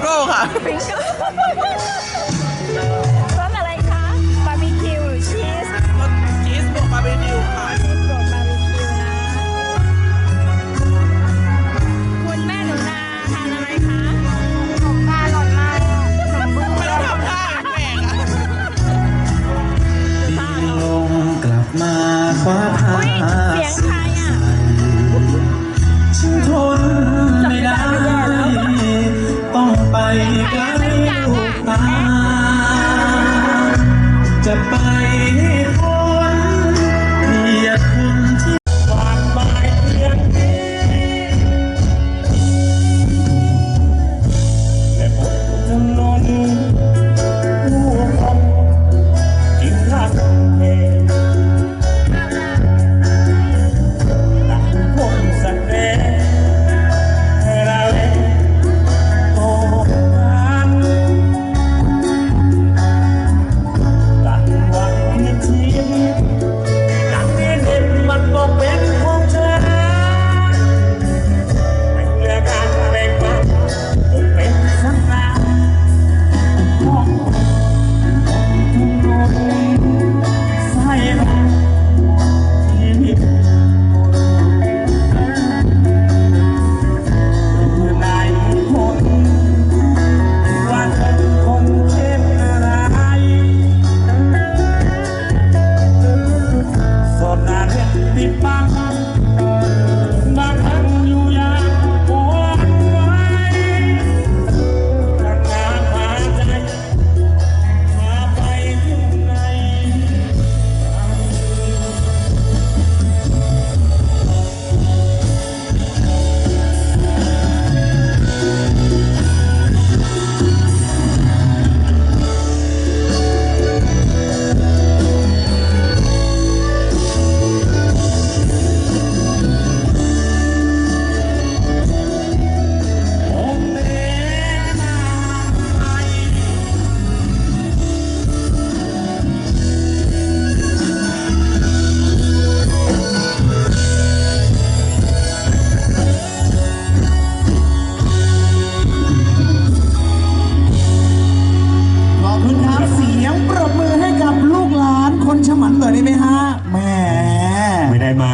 我的爱า จะไปให้ ฉมันเหรอนี่ไหมฮะแหมไม่ได้มา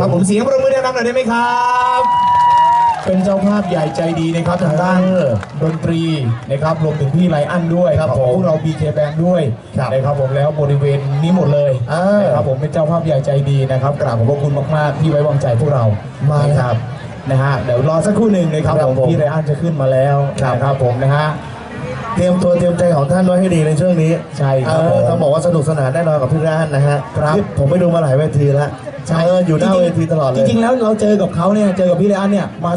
ครับผมเสียงประมือดังๆหน่อยได้ไหมครับ เป็นเจ้าภาพใหญ่ใจดีนะครับทางด้านเออดนตรีนะครับรวมถึงพี่ไลอันด้วยครับของผมพวกเรา BK Band ด้วยครับนะครับผมแล้วบริเวณนี้หมดเลยเออนะครับผมเป็นเจ้าภาพใหญ่ใจดีนะครับกราบขอบพระคุณมากๆที่ไว้วางใจพวกเรามานะครับนะฮะเดี๋ยวรอสักครู่หนึ่งนะครับครับผมผมพี่ไลอันจะขึ้นมาแล้วครับนะครับผมนะฮะเตรียมตัวเตรียมใจของท่านไว้ให้ดีในช่วงนี้ ใช่ครับเออผมต้องบอกว่าสนุกสนานแน่นอนกับพี่ร้านนะฮะครับนี่ผมไปดูมาหลายเวทีแล้ว เอออยู่หน้าเวทีตลอดเลย จริงๆแล้วเราเจอกับเขาเนี่ยเจอกับพี่เลอันเนี่ยมา